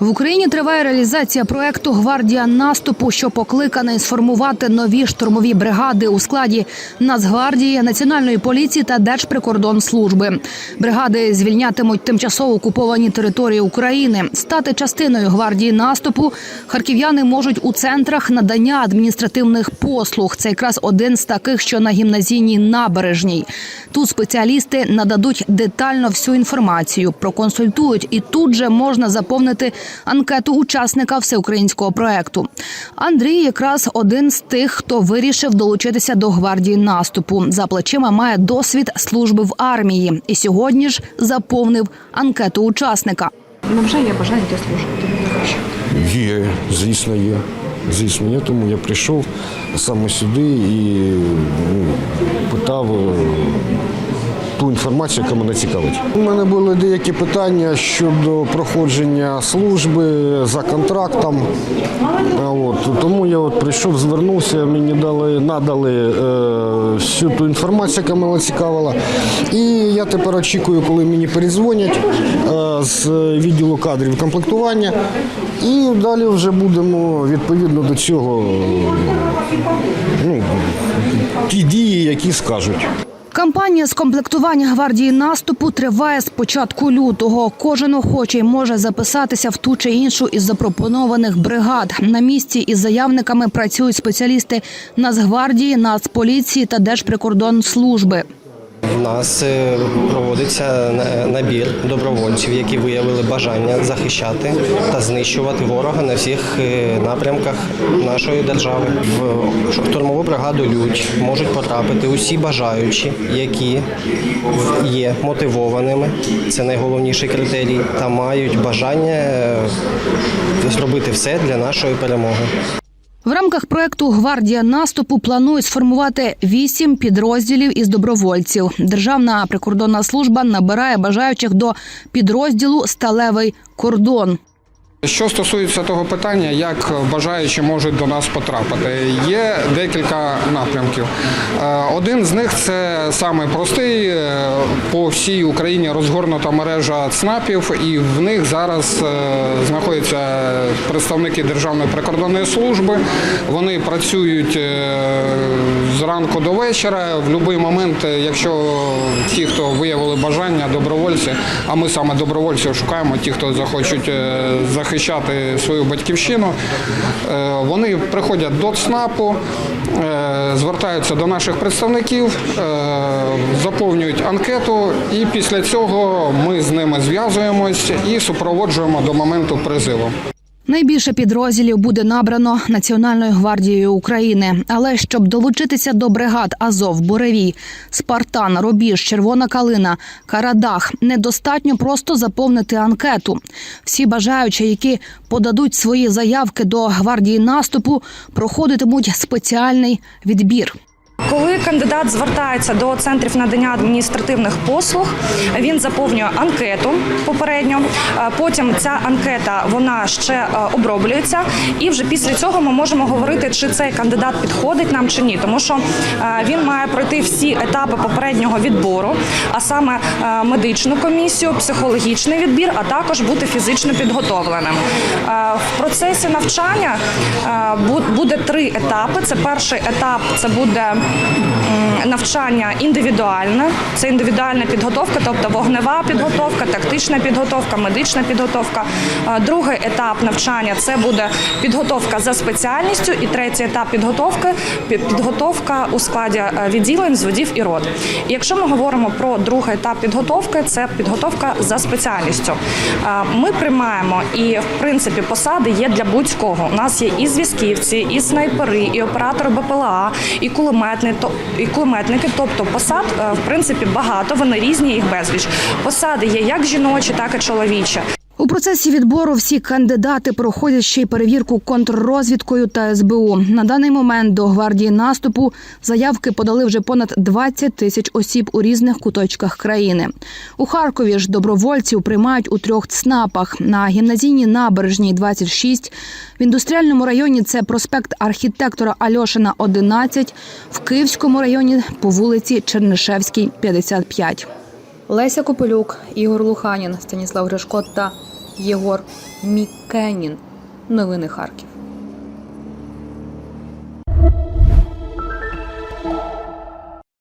В Україні триває реалізація проекту Гвардія наступу, що покликаний сформувати нові штурмові бригади у складі Нацгвардії, Національної поліції та Держприкордонслужби. Бригади звільнятимуть тимчасово окуповані території України. Стати частиною гвардії наступу харків'яни можуть у центрах надання адміністративних послуг. Це якраз один з таких, що на гімназійній набережній. Тут спеціалісти нададуть детально всю інформацію, проконсультують, і тут же можна заповнити анкету учасника всеукраїнського проекту. Андрій якраз один з тих, хто вирішив долучитися до гвардії наступу. За плечима має досвід служби в армії, і сьогодні ж заповнив анкету учасника. Невже є бажання йти служити? Є, звісно, є. Звісно, є, тому я прийшов саме сюди і ну, питав інформацію, яка мене цікавить. У мене були деякі питання щодо проходження служби за контрактом. От, тому я от прийшов, звернувся, мені дали, надали е, всю ту інформацію, яка мене цікавила. І я тепер очікую, коли мені передзвонять е, з відділу кадрів комплектування. І далі вже будемо відповідно до цього ну, ті дії, які скажуть. Кампанія з комплектування гвардії наступу триває з початку лютого. Кожен охочий може записатися в ту чи іншу із запропонованих бригад. На місці із заявниками працюють спеціалісти Нацгвардії, Нацполіції та Держприкордонслужби. У нас е, проводиться набір добровольців, які виявили бажання захищати та знищувати ворога на всіх е, напрямках нашої держави. В штурмову бригаду Людь можуть потрапити усі бажаючі, які є мотивованими. Це найголовніший критерій, та мають бажання е, зробити все для нашої перемоги. В рамках проекту Гвардія наступу планують сформувати вісім підрозділів із добровольців. Державна прикордонна служба набирає бажаючих до підрозділу Сталевий кордон. Що стосується того питання, як бажаючі можуть до нас потрапити, є декілька напрямків. Е, Один з них це саме простий е, по всій Україні розгорнута мережа ЦНАПів, і в них зараз е, знаходяться представники Державної прикордонної служби. Вони працюють зранку до вечора. В будь-який момент, якщо ті, хто виявили бажання, добровольці, а ми саме добровольців шукаємо, ті, хто захочуть е, захищати свою батьківщину, е, вони приходять до ЦНАПу, е, звертаються до наших представників, е, заповнюють анкету, і після цього ми з ними зв'язуємось і супроводжуємо до моменту призиву. Найбільше підрозділів буде набрано Національною гвардією України. Але щоб долучитися до бригад Азов, Буревій, Спартан, Рубіж, Червона Калина, Карадах, недостатньо просто заповнити анкету. Всі бажаючі, які подадуть свої заявки до гвардії наступу, проходитимуть спеціальний відбір. Коли кандидат звертається до центрів надання адміністративних послуг, він заповнює анкету попередньо. е, Потім ця анкета вона ще е, оброблюється, і вже після цього ми можемо говорити, чи цей кандидат підходить нам чи ні, тому що е, він має пройти всі етапи попереднього відбору, а саме медичну комісію, психологічний відбір, а також бути фізично підготовленим. В процесі навчання буде три етапи. Це перший етап це буде навчання індивідуальне, це індивідуальна підготовка, тобто вогнева підготовка, тактична підготовка, медична підготовка. Другий етап навчання це буде підготовка за спеціальністю, і третій етап підготовки підготовка у складі е, відділень, зводів і рот. І якщо ми говоримо про другий етап підготовки, це підготовка за спеціальністю. Ми приймаємо і в принципі посади є для будь-кого. У нас є і зв'язківці, і снайпери, і оператори БПЛА, і кулеметни, то- і кулеметники. Тобто посад е, в принципі багато. Вони різні, їх безліч. Посади є як жіночі, так і чоловічі. У процесі відбору всі кандидати проходять ще й перевірку контррозвідкою та СБУ. На даний момент до гвардії наступу заявки подали вже понад 20 тисяч осіб у різних куточках країни. У Харкові ж добровольців приймають у трьох ЦНАПах на гімназійній набережній 26, в індустріальному районі це проспект архітектора Альошина 11, в Київському районі по вулиці Чернишевській 55. Леся Копилюк, Ігор Луханін, Станіслав Гришко та Єгор Мікенін. Новини Харків.